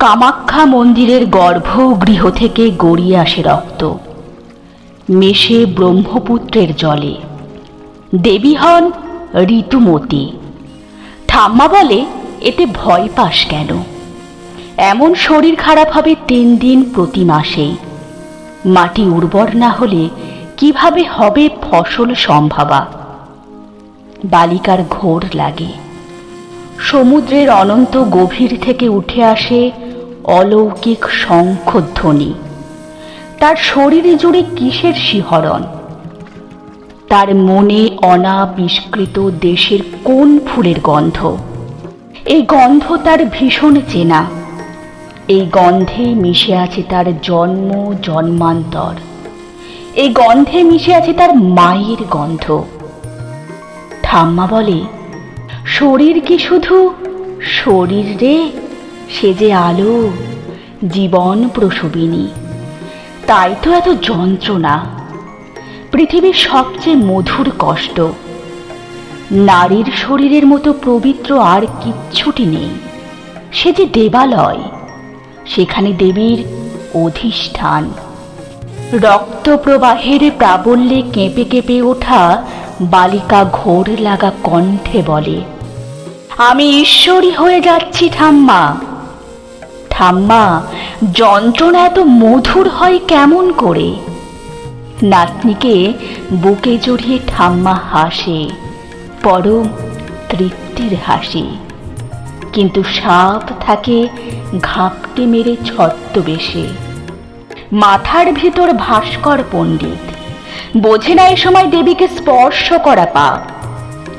কামাখ্যা মন্দিরের গর্ভগৃহ থেকে গড়িয়ে আসে রক্ত। মেশে ব্রহ্মপুত্রের জলে। দেবী হন ঋতুমতী। ঠাম্মা বলে, এতে ভয় পাস কেন? এমন শরীর খারাপ হবে তিন দিন প্রতি মাসেই। মাটি উর্বর না হলে কীভাবে হবে ফসল সম্ভাবা? বালিকার ঘোর লাগে। সমুদ্রের অনন্ত গভীর থেকে উঠে আসে অলৌকিক শঙ্খধ্বনি। তার শরীরে জুড়ে কিসের শিহরণ? তার মনে অনাবিষ্কৃত দেশের কোন ফুলের গন্ধ? এই গন্ধ তার ভীষণ চেনা। এই গন্ধে মিশে আছে তার জন্ম, জন্মান্তর। এই গন্ধে মিশে আছে তার মায়ের গন্ধ। ঠাম্মা বলে, শরীর কি শুধু শরীর রে সে যে আলো, জীবন প্রসবিনী। তাই তো এত যন্ত্রণা। পৃথিবীর সবচেয়ে মধুর কষ্ট। নারীর শরীরের মতো পবিত্র আর কিচ্ছুটি নেই। সে যে দেবালয়, সেখানে দেবীর অধিষ্ঠান। রক্ত প্রবাহের প্রাবল্যে কেঁপে কেঁপে ওঠা বালিকা ঘোর লাগা কণ্ঠে বলে, আমি ঈশ্বরী হয়ে যাচ্ছি ঠাম্মা। ঠাম্মা, যন্ত্রণা এত মধুর হয় কেমন করে? নাতনিকে বুকে জড়িয়ে ঠাম্মা হাসে, পরম তৃপ্তির হাসি। কিন্তু সাপ থাকে ঘাপটে মেরে ছদ্মবেশে মাথার ভিতর ভাস্কর পণ্ডিত। বোঝে না এ সময় দেবীকে স্পর্শ করা পাপ।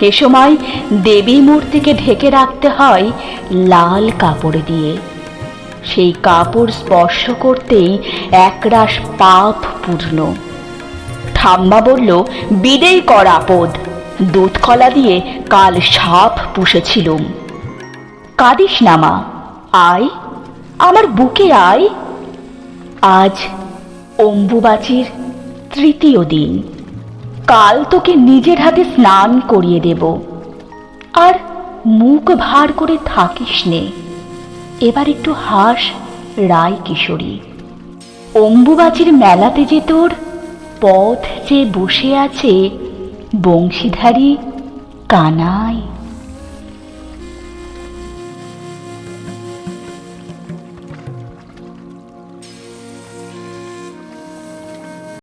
এ সময় দেবী মূর্তিকে ঢেকে রাখতে হয় লাল কাপড় দিয়ে। সেই কাপড় স্পর্শ করতেই একরাশ পাপ পূর্ণ। ঠাম্মা বলল, বিদেই কর আপদ। দুধ কলা দিয়ে কাল সাপ পুষেছিলুম। কাঁদিস না মা। আয়। আমার বুকে আয়। আজ অম্বুবাচির তৃতীয় দিন। কাল তোকে নিজের হাতে স্নান করিয়ে দেব। আর মুখ ভার করে থাকিস নে। এবার একটু হাস, রায় কিশোরী। অম্বুবাচির মেলাতে যে তোর পথ যে বসে আছে, বংশীধারী কানাই।